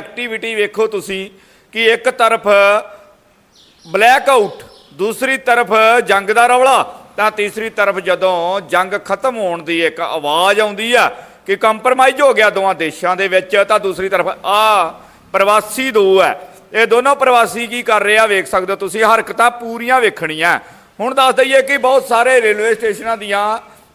Activity ਵੇਖੋ ਤੁਸੀਂ ਕਿ ਇੱਕ ਤਰਫ ਬਲੈਕ ਆਊਟ ਦੂਸਰੀ ਤਰਫ ਜੰਗ ਦਾ ਰੌਲਾ, ਤਾਂ ਤੀਸਰੀ ਤਰਫ ਜਦੋਂ ਜੰਗ ਖਤਮ ਹੋਣ ਦੀ ਇੱਕ ਆਵਾਜ਼ ਆਉਂਦੀ ਆ ਕਿ ਕੰਪਰਮਾਈਜ਼ ਹੋ ਗਿਆ ਦੋਵਾਂ ਦੇਸ਼ਾਂ ਦੇ ਵਿੱਚ, ਤਾਂ ਦੂਸਰੀ ਤਰਫ ਆ ਪ੍ਰਵਾਸੀ ਦੋ ਹੈ ਇਹ ਦੋਨੋਂ ਪ੍ਰਵਾਸੀ ਕੀ ਕਰ ਰਿਹਾ ਵੇਖ ਸਕਦੇ ਹੋ ਤੁਸੀਂ, ਹਰਕਤਾਂ ਪੂਰੀਆਂ ਵੇਖਣੀਆਂ। ਹੁਣ ਦੱਸ ਦਈਏ ਕਿ ਬਹੁਤ ਸਾਰੇ ਰੇਲਵੇ ਸਟੇਸ਼ਨਾਂ ਦੀਆਂ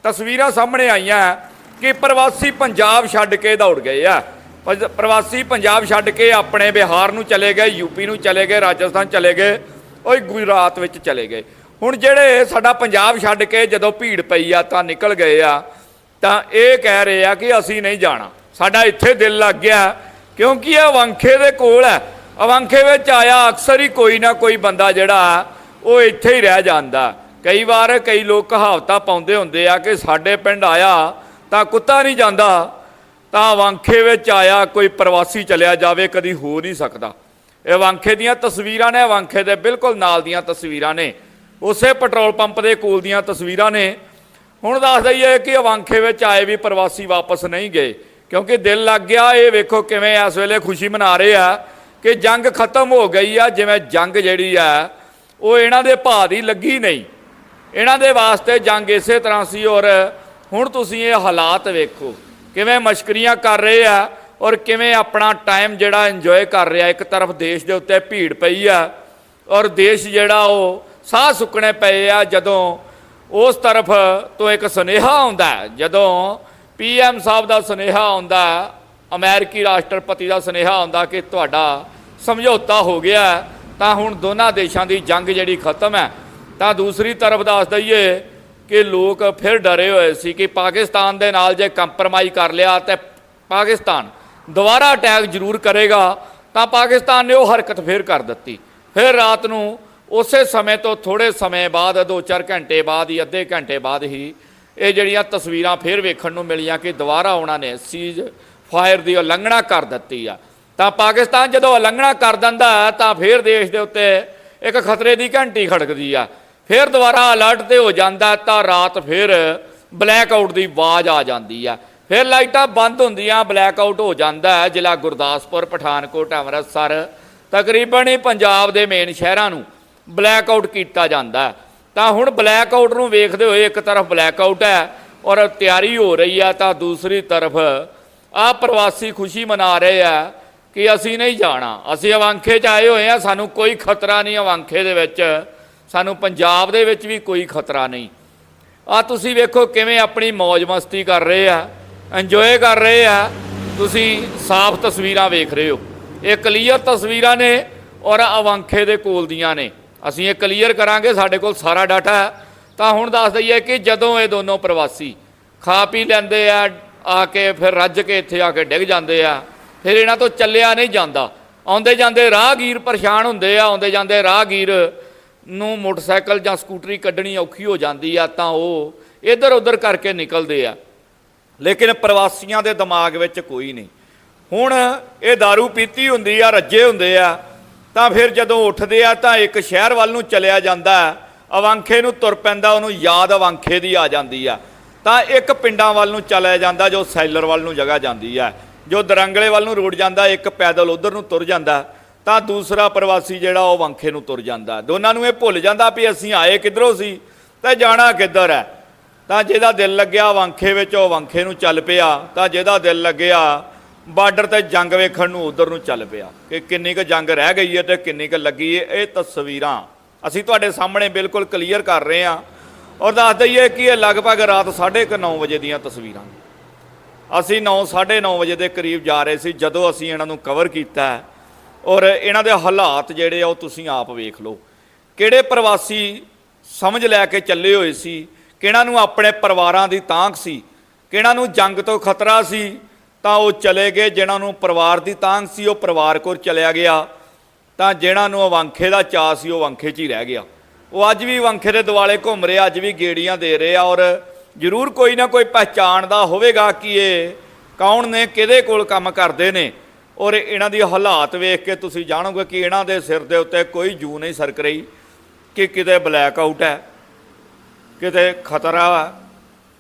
ਤਸਵੀਰਾਂ ਸਾਹਮਣੇ ਆਈਆਂ ਕਿ ਪ੍ਰਵਾਸੀ ਪੰਜਾਬ ਛੱਡ ਕੇ ਦੌੜ ਗਏ ਆ। ਪ੍ਰਵਾਸੀ ਪੰਜਾਬ ਛੱਡ ਕੇ ਆਪਣੇ ਬਿਹਾਰ ਨੂੰ ਚਲੇ ਗਏ ਯੂਪੀ ਨੂੰ ਚਲੇ ਗਏ, ਰਾਜਸਥਾਨ ਚਲੇ ਗਏ ਉਹ ਗੁਜਰਾਤ ਵਿੱਚ ਚਲੇ ਗਏ। ਹੁਣ ਜਿਹੜੇ ਸਾਡਾ ਪੰਜਾਬ ਛੱਡ ਕੇ ਜਦੋਂ ਭੀੜ ਪਈ ਆ, ਤਾਂ ਨਿਕਲ ਗਏ ਆ, ਤਾਂ ਇਹ ਕਹਿ ਰਹੇ ਆ ਕਿ ਅਸੀਂ ਨਹੀਂ ਜਾਣਾ। ਸਾਡਾ ਇੱਥੇ ਦਿਲ ਲੱਗ ਗਿਆ, ਕਿਉਂਕਿ ਇਹ ਅਵੰਖੇ ਦੇ ਕੋਲ ਹੈ। ਅਵੰਖੇ ਵਿੱਚ ਆਇਆ ਅਕਸਰ ਹੀ ਕੋਈ ਨਾ ਕੋਈ ਬੰਦਾ ਜਿਹੜਾ, ਉਹ ਇੱਥੇ ਹੀ ਰਹਿ ਜਾਂਦਾ। ਕਈ ਵਾਰ ਕਈ ਲੋਕ ਕਹਾਵਤਾਂ ਪਾਉਂਦੇ ਹੁੰਦੇ ਆ ਕਿ ਸਾਡੇ ਪਿੰਡ ਆਇਆ, ਤਾਂ ਕੁੱਤਾ ਨਹੀਂ ਜਾਂਦਾ। ਤਾਂ ਵਾਂਖੇ ਵਿੱਚ ਆਇਆ, ਕੋਈ ਪ੍ਰਵਾਸੀ ਚਲਿਆ ਜਾਵੇ, ਕਦੀ ਹੋ ਨਹੀਂ ਸਕਦਾ। ਇਹ ਵਾਂਖੇ ਦੀਆਂ ਤਸਵੀਰਾਂ ਨੇ, ਵਾਂਖੇ ਦੇ ਬਿਲਕੁਲ ਨਾਲ ਦੀਆਂ ਤਸਵੀਰਾਂ ਨੇ। ਉਸੇ ਪੈਟਰੋਲ ਪੰਪ ਦੇ ਕੋਲ ਦੀਆਂ ਤਸਵੀਰਾਂ ਨੇ। ਹੁਣ ਦੱਸ ਦਈਏ ਕਿ ਵਾਂਖੇ ਵਿੱਚ ਆਏ ਵੀ ਪ੍ਰਵਾਸੀ ਵਾਪਸ ਨਹੀਂ ਗਏ, ਕਿਉਂਕਿ ਦਿਲ ਲੱਗ ਗਿਆ, ਇਹ ਵੇਖੋ ਕਿਵੇਂ ਇਸ ਵੇਲੇ ਖੁਸ਼ੀ ਮਨਾ ਰਹੇ ਆ ਕਿ ਜੰਗ ਖਤਮ ਹੋ ਗਈ ਆ, ਜਿਵੇਂ ਜੰਗ ਜਿਹੜੀ ਆ, ਉਹ ਇਹਨਾਂ ਦੇ ਭਾਅ ਦੀ ਲੱਗੀ ਨਹੀਂ। ਇਹਨਾਂ ਦੇ ਵਾਸਤੇ ਜੰਗ ਇਸੇ ਤਰ੍ਹਾਂ ਸੀ ਔਰ ਹੁਣ ਤੁਸੀਂ ਇਹ ਹਾਲਾਤ ਵੇਖੋ। ਕਿਵੇਂ ਮਸ਼ਕਰੀਆਂ ਕਰ ਰਹੇ ਆ ਔਰ ਕਿਵੇਂ ਆਪਣਾ ਟਾਈਮ ਜਿਹੜਾ ਇੰਜੋਏ ਕਰ ਰਿਹਾ ਇੱਕ ਤਰਫ ਦੇਸ਼ ਦੇ ਉੱਤੇ ਭੀੜ ਪਈ ਆ ਔਰ ਦੇਸ਼ ਜਿਹੜਾ ਉਹ ਸਾਹ ਸੁੱਕਣੇ ਪਏ ਆ ਜਦੋਂ ਉਸ ਤਰਫ ਤੋਂ ਇੱਕ ਸੁਨੇਹਾ ਆਉਂਦਾ ਹੈ, ਜਦੋਂ ਪੀਐਮ ਸਾਹਿਬ ਦਾ ਸੁਨੇਹਾ ਆਉਂਦਾ ਹੈ, ਅਮਰੀਕੀ ਰਾਸ਼ਟਰਪਤੀ ਦਾ ਸੁਨੇਹਾ ਆਉਂਦਾ ਕਿ ਤੁਹਾਡਾ ਸਮਝੌਤਾ ਹੋ ਗਿਆ ਤਾਂ ਹੁਣ ਦੋਨਾਂ ਦੇਸ਼ਾਂ ਦੀ ਜੰਗ ਜਿਹੜੀ ਖਤਮ ਹੈ। ਤਾਂ ਦੂਸਰੀ ਤਰਫ ਦੱਸ ਦਈਏ ਕਿ ਲੋਕ ਫਿਰ ਡਰੇ ਹੋਏ ਸੀ ਕਿ ਪਾਕਿਸਤਾਨ ਦੇ ਨਾਲ ਜੇ ਕੰਪਰਮਾਈਜ਼ ਕਰ ਲਿਆ ਤੇ ਪਾਕਿਸਤਾਨ ਦੁਬਾਰਾ ਅਟੈਕ ਜ਼ਰੂਰ ਕਰੇਗਾ, ਤਾਂ ਪਾਕਿਸਤਾਨ ਨੇ ਉਹ ਹਰਕਤ ਫਿਰ ਕਰ ਦਿੱਤੀ। ਫਿਰ ਰਾਤ ਨੂੰ ਉਸੇ ਸਮੇਂ ਤੋਂ ਥੋੜੇ ਸਮੇਂ ਬਾਅਦ 2-4 ਘੰਟੇ ਬਾਅਦ ਹੀ ਅੱਧੇ ਘੰਟੇ ਬਾਅਦ ਹੀ ਇਹ ਜਿਹੜੀਆਂ ਤਸਵੀਰਾਂ ਫਿਰ ਵੇਖਣ ਨੂੰ ਮਿਲੀਆਂ ਕਿ ਦੁਬਾਰਾ ਉਹਨਾਂ ਨੇ ਸੀਜ਼ ਫਾਇਰ ਦੀ ਉਲੰਘਣਾ ਕਰ ਦਿੱਤੀ ਆ। ਤਾਂ ਪਾਕਿਸਤਾਨ ਜਦੋਂ ਉਲੰਘਣਾ ਕਰ ਦਿੰਦਾ ਤਾਂ ਫਿਰ ਦੇਸ਼ ਦੇ ਉੱਤੇ ਇੱਕ ਖਤਰੇ ਦੀ ਘੰਟੀ ਖੜਕਦੀ ਆ। ਫਿਰ ਦੁਬਾਰਾ ਅਲਰਟ ਤੇ ਹੋ ਜਾਂਦਾ ਤਾਂ ਰਾਤ ਫਿਰ ਬਲੈਕ ਆਊਟ ਦੀ ਆਵਾਜ਼ ਆ ਜਾਂਦੀ ਆ ਫਿਰ ਲਾਈਟਾਂ ਬੰਦ ਹੁੰਦੀਆਂ ਬਲੈਕ ਆਊਟ ਹੋ ਜਾਂਦਾ ਹੈ, ਜ਼ਿਲ੍ਹਾ ਗੁਰਦਾਸਪੁਰ, ਪਠਾਨਕੋਟ, ਅੰਮ੍ਰਿਤਸਰ, ਤਕਰੀਬਨ ਹੀ ਪੰਜਾਬ ਦੇ ਮੇਨ ਸ਼ਹਿਰਾਂ ਨੂੰ ਬਲੈਕ ਆਊਟ ਕੀਤਾ ਜਾਂਦਾ ਤਾਂ ਹੁਣ ਬਲੈਕ ਆਊਟ ਨੂੰ ਵੇਖਦੇ ਹੋਏ ਇੱਕ ਤਰਫ ਬਲੈਕ ਆਊਟ ਹੈ ਔਰ ਤਿਆਰੀ ਹੋ ਰਹੀ ਆ ਤਾਂ ਦੂਸਰੀ ਤਰਫ ਆ ਪ੍ਰਵਾਸੀ ਖੁਸ਼ੀ ਮਨਾ ਰਹੇ ਆ ਕਿ ਅਸੀਂ ਨਹੀਂ ਜਾਣਾ। ਅਸੀਂ ਅਵਾਂਖੇ 'ਚ ਆਏ ਹੋਏ ਆ ਸਾਨੂੰ ਕੋਈ ਖਤਰਾ ਨਹੀਂ ਅਵਾਂਖੇ ਦੇ ਵਿੱਚ। ਸਾਨੂੰ ਪੰਜਾਬ ਦੇ ਵਿੱਚ ਵੀ ਕੋਈ ਖਤਰਾ ਨਹੀਂ। ਆ ਤੁਸੀਂ ਵੇਖੋ ਕਿਵੇਂ ਆਪਣੀ ਮौज ਮਸਤੀ ਕਰ ਰਹੇ ਆ ਇੰਜੋਏ ਕਰ ਰਹੇ ਆ। ਤੁਸੀਂ ਸਾਫ਼ ਤਸਵੀਰਾਂ ਵੇਖ ਰਹੇ ਹੋ। ਇਹ ਕਲੀਅਰ ਤਸਵੀਰਾਂ ਨੇ ਔਰ ਅਵੰਖੇ ਦੇ ਕੋਲ ਦੀਆਂ ਨੇ। ਅਸੀਂ ਇਹ ਕਲੀਅਰ ਕਰਾਂਗੇ, ਸਾਡੇ ਕੋਲ ਸਾਰਾ ਡਾਟਾ ਹੈ। ਤਾਂ ਹੁਣ ਦੱਸ ਦਈਏ ਕਿ ਜਦੋਂ ਇਹ ਦੋਨੋਂ ਪ੍ਰਵਾਸੀ ਖਾ ਪੀ ਲੈਂਦੇ ਆ ਆ ਕੇ ਫਿਰ ਰੱਜ ਕੇ ਇੱਥੇ ਆ ਕੇ ਡਿੱਗ ਜਾਂਦੇ ਆ, ਫਿਰ ਇਹਨਾਂ ਤੋਂ ਚੱਲਿਆ ਨਹੀਂ ਜਾਂਦਾ। ਆਉਂਦੇ ਜਾਂਦੇ ਰਾਹਗੀਰ ਪਰੇਸ਼ਾਨ ਹੁੰਦੇ ਆ, ਆਉਂਦੇ ਜਾਂਦੇ ਰਾਹਗੀਰ ਨੂੰ ਮੋਟਰਸਾਈਕਲ ਜਾਂ ਸਕੂਟਰੀ ਕੱਢਣੀ ਔਖੀ ਹੋ ਜਾਂਦੀ ਆ, ਤਾਂ ਉਹ ਇੱਧਰ ਉੱਧਰ ਕਰਕੇ ਨਿਕਲਦੇ ਆ। ਲੇਕਿਨ ਪ੍ਰਵਾਸੀਆਂ ਦੇ ਦਿਮਾਗ ਵਿੱਚ ਕੋਈ ਨਹੀਂ। ਹੁਣ ਇਹ दारू ਪੀਤੀ ਹੁੰਦੀ ਆ, ਰੱਜੇ ਹੁੰਦੇ ਆ, ਤਾਂ ਫਿਰ ਜਦੋਂ ਉੱਠਦੇ ਆ, ਤਾਂ ਇੱਕ ਸ਼ਹਿਰ ਵੱਲ ਨੂੰ ਚਲਿਆ ਜਾਂਦਾ, ਅਵਾਂਖੇ ਨੂੰ ਤੁਰ ਪੈਂਦਾ, ਉਹਨੂੰ ਯਾਦ ਅਵਾਂਖੇ ਦੀ ਆ ਜਾਂਦੀ ਆ। ਤਾਂ ਇੱਕ ਪਿੰਡਾਂ ਵੱਲ ਨੂੰ ਚਲਿਆ ਜਾਂਦਾ, ਜੋ ਸੈਲਰ ਵੱਲ ਨੂੰ ਜਗ੍ਹਾ ਜਾਂਦੀ ਆ। ਜੋ ਦਰੰਗਲੇ ਵੱਲ ਨੂੰ ਰੋਡ ਜਾਂਦਾ, ਇੱਕ ਪੈਦਲ ਉਧਰ ਨੂੰ ਤੁਰ ਜਾਂਦਾ। ਤਾਂ ਦੂਸਰਾ ਪ੍ਰਵਾਸੀ ਜਿਹੜਾ ਉਹ ਵੰਖੇ ਨੂੰ ਤੁਰ ਜਾਂਦਾ। ਦੋਨਾਂ ਨੂੰ ਇਹ ਭੁੱਲ ਜਾਂਦਾ ਵੀ ਅਸੀਂ ਆਏ ਕਿੱਧਰੋਂ ਸੀ, ਤੇ ਜਾਣਾ ਕਿੱਧਰ ਹੈ? ਤਾਂ ਜਿਹਦਾ ਦਿਲ ਲੱਗਿਆ ਵਾਂਖੇ ਵਿੱਚ, ਉਹ ਵੰਖੇ ਨੂੰ ਚੱਲ ਪਿਆ। ਤਾਂ ਜਿਹਦਾ ਦਿਲ ਲੱਗਿਆ, ਬਾਰਡਰ ਤੇ ਜੰਗ ਵੇਖਣ ਨੂੰ ਉਧਰ ਨੂੰ ਚੱਲ ਪਿਆ। ਕਿ ਕਿੰਨੀ ਕੁ ਜੰਗ ਰਹਿ ਗਈ ਹੈ ਤੇ ਕਿੰਨੀ ਕੁ ਲੱਗੀ ਹੈ ਇਹ ਤਸਵੀਰਾਂ। ਅਸੀਂ ਤੁਹਾਡੇ ਸਾਹਮਣੇ ਬਿਲਕੁਲ ਕਲੀਅਰ ਕਰ ਰਹੇ ਹਾਂ ਔਰ ਦੱਸ ਦਈਏ ਕਿ ਇਹ ਲਗਭਗ ਰਾਤ 9:30 ਵਜੇ ਦੀਆਂ ਤਸਵੀਰਾਂ ਅਸੀਂ 9:30 ਵਜੇ ਦੇ ਕਰੀਬ ਜਾ ਰਹੇ ਸੀ, ਜਦੋਂ ਅਸੀਂ ਇਹਨਾਂ ਨੂੰ ਕਵਰ ਕੀਤਾ ਔਰ ਇਹਨਾਂ ਦੇ ਹਾਲਾਤ ਜਿਹੜੇ ਆ ਉਹ ਤੁਸੀਂ ਆਪ ਵੇਖ ਲਓ। ਕਿਹੜੇ ਪ੍ਰਵਾਸੀ ਸਮਝ ਲੈ ਕੇ ਚੱਲੇ ਹੋਏ ਸੀ? ਕਿਹਨਾਂ ਨੂੰ ਆਪਣੇ ਪਰਿਵਾਰਾਂ ਦੀ ਤਾਂਘ ਸੀ? ਕਿਹਨਾਂ ਨੂੰ ਜੰਗ ਤੋਂ ਖਤਰਾ ਸੀ? ਤਾਂ ਉਹ ਚਲੇ ਗਏ। ਜਿਨ੍ਹਾਂ ਨੂੰ ਪਰਿਵਾਰ ਦੀ ਤਾਂਘ ਸੀ, ਉਹ ਪਰਿਵਾਰ ਕੋਲ ਚਲਿਆ ਗਿਆ। ਤਾਂ ਜਿਹਨਾਂ ਨੂੰ ਅਵੰਖੇ ਦਾ ਚਾਅ ਸੀ, ਉਹ ਵੰਖੇ 'ਚ ਹੀ ਰਹਿ ਗਿਆ। ਉਹ ਅੱਜ ਵੀ ਵੰਖੇ ਦੇ ਦਿਵਾਲੇ ਘੁੰਮ ਰਿਹਾ ਅੱਜ ਵੀ ਗੇੜੀਆਂ ਦੇ ਰਹੇ ਆ ਔਰ ਜ਼ਰੂਰ ਕੋਈ ਨਾ ਕੋਈ ਪਹਿਚਾਣਦਾ ਹੋਵੇਗਾ ਕਿ ਇਹ ਕੌਣ ਨੇ, ਕਿਹਦੇ ਕੋਲ ਕੰਮ ਕਰਦੇ ਨੇ। ਔਰ ਇਹਨਾਂ ਦੀ ਹਾਲਾਤ ਵੇਖ ਕੇ ਤੁਸੀਂ ਜਾਣੋਗੇ ਕਿ ਇਹਨਾਂ ਦੇ ਸਿਰ ਦੇ ਉੱਤੇ ਕੋਈ ਜੂ ਨਹੀਂ ਸਰਕ ਰਹੀ ਕਿ ਕਿਤੇ ਬਲੈਕ ਆਊਟ ਹੈ, ਕਿਤੇ ਖਤਰਾ ਹੈ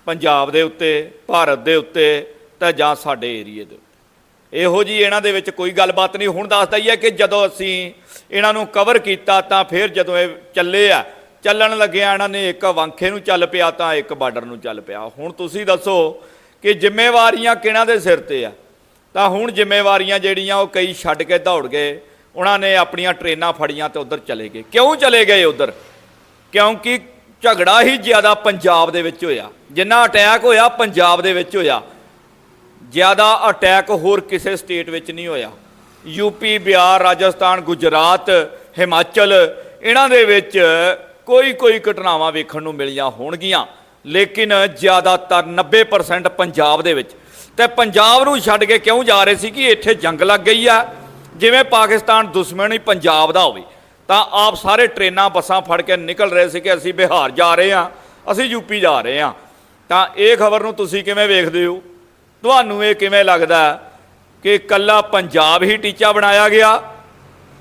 ਪੰਜਾਬ ਦੇ ਉੱਤੇ, ਭਾਰਤ ਦੇ ਉੱਤੇ ਤਾਂ ਜਾਂ ਸਾਡੇ ਏਰੀਏ ਦੇ ਉੱਤੇ। ਇਹੋ ਜੀ ਇਹਨਾਂ ਦੇ ਵਿੱਚ ਕੋਈ ਗੱਲਬਾਤ ਨਹੀਂ। ਹੁਣ ਦੱਸਦਾ ਹੀ ਹੈ ਕਿ ਜਦੋਂ ਅਸੀਂ ਇਹਨਾਂ ਨੂੰ ਕਵਰ ਕੀਤਾ ਤਾਂ ਫਿਰ ਜਦੋਂ ਇਹ ਚੱਲੇ ਆ, ਚੱਲਣ ਲੱਗਿਆ ਇਹਨਾਂ ਨੇ ਇੱਕ ਵਾਂਖੇ ਨੂੰ ਚੱਲ ਪਿਆ ਤਾਂ ਇੱਕ ਬਾਰਡਰ ਨੂੰ ਚੱਲ ਪਿਆ। ਹੁਣ ਤੁਸੀਂ ਦੱਸੋ ਕਿ ਜ਼ਿੰਮੇਵਾਰੀਆਂ ਕਿਹਨਾਂ ਦੇ ਸਿਰ ਤੇ ਆ? ਤਾਂ ਹੁਣ ਜ਼ਿੰਮੇਵਾਰੀਆਂ ਜਿਹੜੀਆਂ ਉਹ ਕਈ ਛੱਡ ਕੇ ਦੌੜ ਗਏ। ਉਹਨਾਂ ਨੇ ਆਪਣੀਆਂ ਟ੍ਰੇਨਾਂ ਫੜੀਆਂ ਤੇ ਉਧਰ ਚਲੇ ਗਏ। ਕਿਉਂ ਚਲੇ ਗਏ ਉਧਰ? ਕਿਉਂਕਿ ਝਗੜਾ ਹੀ ਜ਼ਿਆਦਾ ਪੰਜਾਬ ਦੇ ਵਿੱਚ ਹੋਇਆ। ਜਿੰਨਾ ਅਟੈਕ ਹੋਇਆ, ਪੰਜਾਬ ਦੇ ਵਿੱਚ ਹੋਇਆ। ਜ਼ਿਆਦਾ ਅਟੈਕ ਹੋਰ ਕਿਸੇ ਸਟੇਟ ਵਿੱਚ ਨਹੀਂ ਹੋਇਆ। ਯੂਪੀ ਬਿਹਾਰ, ਰਾਜਸਥਾਨ, ਗੁਜਰਾਤ, ਹਿਮਾਚਲ, ਇਹਨਾਂ ਦੇ ਵਿੱਚ ਕੋਈ ਕੋਈ ਘਟਨਾਵਾਂ ਵੇਖਣ ਨੂੰ ਮਿਲੀਆਂ ਹੋਣਗੀਆਂ। ਲੇਕਿਨ ਜ਼ਿਆਦਾਤਰ 90% ਪੰਜਾਬ ਦੇ ਵਿੱਚ। ਤੇ ਪੰਜਾਬ ਨੂੰ ਛੱਡ ਕੇ ਕਿਉਂ ਜਾ ਰਹੇ ਸੀ ਕਿ ਇੱਥੇ ਜੰਗ ਲੱਗ ਗਈ ਆ? ਜਿਵੇਂ ਪਾਕਿਸਤਾਨ ਦੁਸ਼ਮਣ ਹੀ ਪੰਜਾਬ ਦਾ ਹੋਵੇ, ਤਾਂ ਆਪ ਸਾਰੇ ਟ੍ਰੇਨਾਂ, ਬੱਸਾਂ ਫੜ ਕੇ ਨਿਕਲ ਰਹੇ ਸੀ ਕਿ ਅਸੀਂ ਬਿਹਾਰ ਜਾ ਰਹੇ ਹਾਂ, ਅਸੀਂ ਯੂਪੀ ਜਾ ਰਹੇ ਹਾਂ। ਤਾਂ ਇਹ ਖਬਰ ਨੂੰ ਤੁਸੀਂ ਕਿਵੇਂ ਵੇਖਦੇ ਹੋ? ਤੁਹਾਨੂੰ ਇਹ ਕਿਵੇਂ ਲੱਗਦਾ ਕਿ ਕੱਲਾ ਪੰਜਾਬ ਹੀ ਟੀਚਾ ਬਣਾਇਆ ਗਿਆ?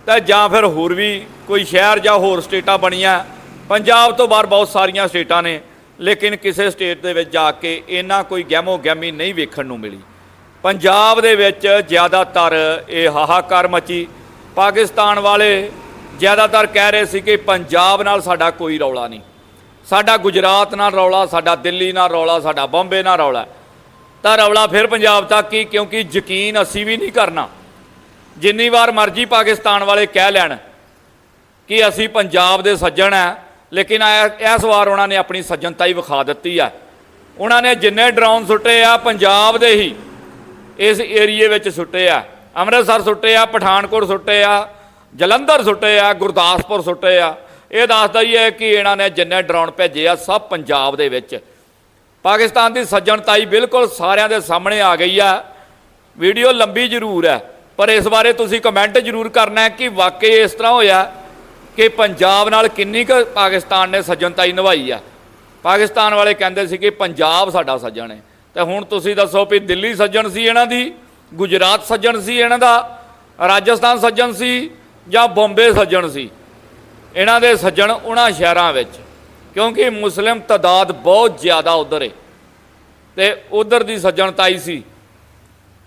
ਤਾਂ ਜਾਂ ਫਿਰ ਹੋਰ ਵੀ ਕੋਈ ਸ਼ਹਿਰ ਜਾਂ ਹੋਰ ਸਟੇਟਾਂ ਬਣੀਆਂ? ਪੰਜਾਬ ਤੋਂ ਬਾਹਰ ਬਹੁਤ ਸਾਰੀਆਂ ਸਟੇਟਾਂ ਨੇ। ਲੇਕਿਨ ਕਿਸੇ ਸਟੇਟ ਦੇ ਵਿੱਚ ਜਾ ਕੇ ਇਹਨਾਂ ਕੋਈ ਗਹਿਮੋ ਗਹਿਮੀ ਨਹੀਂ ਵੇਖਣ ਨੂੰ ਮਿਲੀ। ਪੰਜਾਬ ਦੇ ਵਿੱਚ ਜ਼ਿਆਦਾਤਰ ਇਹ ਹਾਹਾਕਾਰ ਮਚੀ। ਪਾਕਿਸਤਾਨ ਵਾਲੇ ਜ਼ਿਆਦਾਤਰ ਕਹਿ ਰਹੇ ਸੀ ਕਿ ਪੰਜਾਬ ਨਾਲ ਸਾਡਾ ਕੋਈ ਰੌਲਾ ਨਹੀਂ। ਸਾਡਾ ਗੁਜਰਾਤ ਨਾਲ ਰੌਲਾ, ਸਾਡਾ ਦਿੱਲੀ ਨਾਲ ਰੌਲਾ, ਸਾਡਾ ਬੰਬੇ ਨਾਲ ਰੌਲਾ। ਤਾਂ ਰੌਲਾ ਫਿਰ ਪੰਜਾਬ ਤੱਕ ਹੀ, ਕਿਉਂਕਿ ਯਕੀਨ ਅਸੀਂ ਵੀ ਨਹੀਂ ਕਰਨਾ। ਜਿੰਨੀ ਵਾਰ ਮਰਜ਼ੀ ਪਾਕਿਸਤਾਨ ਵਾਲੇ ਕਹਿ ਲੈਣ ਕਿ ਅਸੀਂ ਪੰਜਾਬ ਦੇ ਸੱਜਣ ਆ ਲੇਕਿਨ ਐ- ਇਸ ਵਾਰ ਉਹਨਾਂ ਨੇ ਆਪਣੀ ਸੱਜਣਤਾ ਹੀ ਵਿਖਾ ਦਿੱਤੀ ਆ। ਉਹਨਾਂ ਨੇ ਜਿੰਨੇ ਡਰੋਨ ਸੁੱਟੇ ਆ, ਪੰਜਾਬ ਦੇ ਹੀ ਇਸ ਏਰੀਏ ਵਿੱਚ ਸੁੱਟੇ ਆ। ਅੰਮ੍ਰਿਤਸਰ ਸੁੱਟੇ ਆ, ਪਠਾਨਕੋਟ ਸੁੱਟੇ ਆ, ਜਲੰਧਰ ਸੁੱਟੇ ਆ, ਗੁਰਦਾਸਪੁਰ ਸੁੱਟੇ ਆ। ਇਹ ਦੱਸਦਾ ਹੀ ਹੈ ਕਿ ਇਹਨਾਂ ਨੇ ਜਿੰਨੇ ਡਰੋਨ ਭੇਜੇ ਆ, ਸਭ ਪੰਜਾਬ ਦੇ ਵਿੱਚ। ਪਾਕਿਸਤਾਨ ਦੀ ਸੱਜਣਤਾਈ ਬਿਲਕੁਲ ਸਾਰਿਆਂ ਦੇ ਸਾਹਮਣੇ ਆ ਗਈ ਆ। ਵੀਡੀਓ ਲੰਬੀ ਜ਼ਰੂਰ ਹੈ ਪਰ ਇਸ ਬਾਰੇ ਤੁਸੀਂ ਕਮੈਂਟ ਜ਼ਰੂਰ ਕਰਨਾ ਕਿ ਵਾਕਈ ਇਸ ਤਰ੍ਹਾਂ ਹੋਇਆ ਕਿ ਪੰਜਾਬ ਨਾਲ ਕਿੰਨੀ ਕੁ ਪਾਕਿਸਤਾਨ ਨੇ ਸੱਜਣਤਾਈ ਨਿਭਾਈ ਆ। ਪਾਕਿਸਤਾਨ ਵਾਲੇ ਕਹਿੰਦੇ ਸੀ ਕਿ ਪੰਜਾਬ ਸਾਡਾ ਸੱਜਣ ਹੈ। ਤੇ ਹੁਣ ਤੁਸੀਂ ਦੱਸੋ ਵੀ ਦਿੱਲੀ ਸੱਜਣ ਸੀ ਇਹਨਾਂ ਦੀ, ਗੁਜਰਾਤ ਸੱਜਣ ਸੀ ਇਹਨਾਂ ਦਾ, ਰਾਜਸਥਾਨ ਸੱਜਣ ਸੀ ਜਾਂ ਬੰਬੇ ਸੱਜਣ ਸੀ? ਇਹਨਾਂ ਦੇ ਸੱਜਣ ਉਹਨਾਂ ਸ਼ਹਿਰਾਂ ਵਿੱਚ, ਕਿਉਂਕਿ ਮੁਸਲਿਮ ਤਦਾਦ ਬਹੁਤ ਜ਼ਿਆਦਾ ਉਧਰ ਹੈ ਤੇ ਉਧਰ ਦੀ ਸੱਜਣਤਾਈ ਸੀ।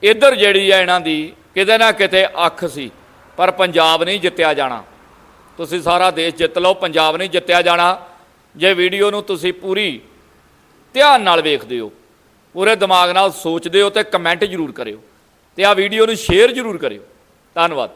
ਇੱਧਰ ਜਿਹੜੀ ਹੈ ਇਹਨਾਂ ਦੀ, ਕਿਤੇ ਨਾ ਕਿਤੇ ਅੱਖ ਸੀ, ਪਰ ਪੰਜਾਬ ਨਹੀਂ ਜਿੱਤਿਆ ਜਾਣਾ। ਤੁਸੀਂ ਸਾਰਾ ਦੇਸ਼ ਜਿੱਤ ਲਓ, ਪੰਜਾਬ ਨਹੀਂ ਜਿੱਤਿਆ ਜਾਣਾ। ਜੇ ਵੀਡੀਓ ਨੂੰ ਤੁਸੀਂ ਪੂਰੀ ਧਿਆਨ ਨਾਲ ਵੇਖਦੇ ਹੋ, ਪੂਰੇ ਦਿਮਾਗ ਨਾਲ ਸੋਚਦੇ ਹੋ ਤੇ ਕਮੈਂਟ ਜ਼ਰੂਰ ਕਰਿਓ ਤੇ ਆ ਵੀਡੀਓ ਨੂੰ ਸ਼ੇਅਰ ਜ਼ਰੂਰ ਕਰਿਓ। ਧੰਨਵਾਦ।